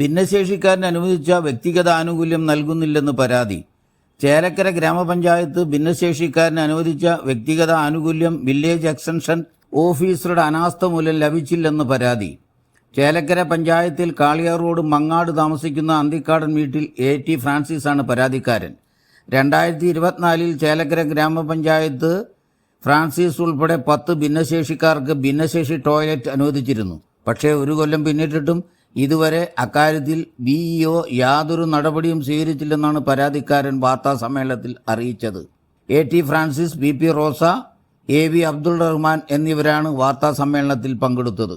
ഭിന്നശേഷിക്കാരന് അനുവദിച്ച വ്യക്തിഗത ആനുകൂല്യം നൽകുന്നില്ലെന്ന് പരാതി. ചേലക്കര ഗ്രാമപഞ്ചായത്ത് ഭിന്നശേഷിക്കാരന് അനുവദിച്ച വ്യക്തിഗത ആനുകൂല്യം വില്ലേജ് എക്സ്റ്റൻഷൻ ഓഫീസറുടെ അനാസ്ഥ മൂലം ലഭിച്ചില്ലെന്ന് പരാതി. ചേലക്കര പഞ്ചായത്തിൽ കാളിയാർ റോഡ് മങ്ങാട് താമസിക്കുന്ന അന്തിക്കാടൻ വീട്ടിൽ എ ടി ഫ്രാൻസിസ് ആണ് പരാതിക്കാരൻ. രണ്ടായിരത്തി ഇരുപത്തിനാലിൽ ചേലക്കര ഗ്രാമപഞ്ചായത്ത് ഫ്രാൻസിസ് ഉൾപ്പെടെ പത്ത് ഭിന്നശേഷിക്കാർക്ക് ഭിന്നശേഷി ടോയ്ലറ്റ് അനുവദിച്ചിരുന്നു. പക്ഷേ ഒരു കൊല്ലം പിന്നിട്ടിട്ടും ഇതുവരെ അക്കാര്യത്തിൽ വി ഇഒ യാതൊരു നടപടിയും സ്വീകരിച്ചില്ലെന്നാണ് പരാതിക്കാരൻ വാർത്താ സമ്മേളനത്തിൽ അറിയിച്ചത്. A T Francis B P Rosa A V Abdul Rahman എന്നിവരാണ് വാർത്താ സമ്മേളനത്തിൽ പങ്കെടുത്തത്.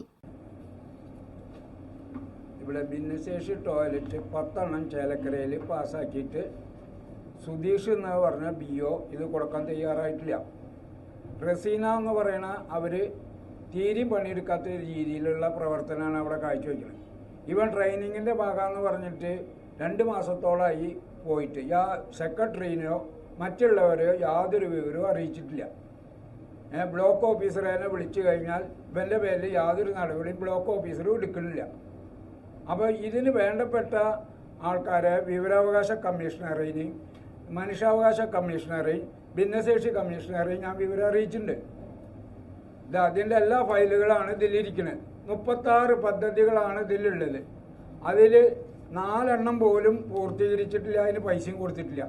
ഇവിടെ ഭിന്നശേഷി ടോയ്ലറ്റ് പത്തെണ്ണം ചേലക്കരയിൽ പാസ്സാക്കിയിട്ട് സുധീഷ് എന്ന് പറഞ്ഞ ബി ഒ ഇത് കൊടുക്കാൻ തയ്യാറായിട്ടില്ല. റസീന എന്ന് പറയണ അവർ തീരെ പണിയെടുക്കാത്ത രീതിയിലുള്ള പ്രവർത്തനമാണ് അവിടെ കാഴ്ചവെക്കുന്നത്. ഇവൻ ട്രെയിനിങ്ങിന്റെ ഭാഗമെന്ന് പറഞ്ഞിട്ട് രണ്ട് മാസത്തോളമായി പോയിട്ട്. യാ സെക്രട്ടറിനെയോ മറ്റുള്ളവരെയോ യാതൊരു വിവരവും അറിയിച്ചിട്ടില്ല. ബ്ലോക്ക് ഓഫീസറെ വിളിച്ചു കഴിഞ്ഞാൽ ഇവന്റെ പേരിൽ യാതൊരു നടപടിയും ബ്ലോക്ക് ഓഫീസറും എടുക്കുന്നില്ല. അപ്പോൾ ഇതിന് വേണ്ടപ്പെട്ട ആൾക്കാരെ വിവരാവകാശ കമ്മീഷണറേയും മനുഷ്യാവകാശ കമ്മീഷണറേയും ഭിന്നശേഷി കമ്മീഷണറേയും ഞാൻ വിവരം അറിയിച്ചിട്ടുണ്ട്. ഇത് അതിന്റെ എല്ലാ ഫയലുകളാണ് ഇതിലിരിക്കുന്നത് മുപ്പത്താറ് പദ്ധതികളാണ് ഇതിലുള്ളത്. അതിൽ നാലെണ്ണം പോലും പൂർത്തീകരിച്ചിട്ടില്ല അതിന് പൈസയും കൊടുത്തിട്ടില്ല.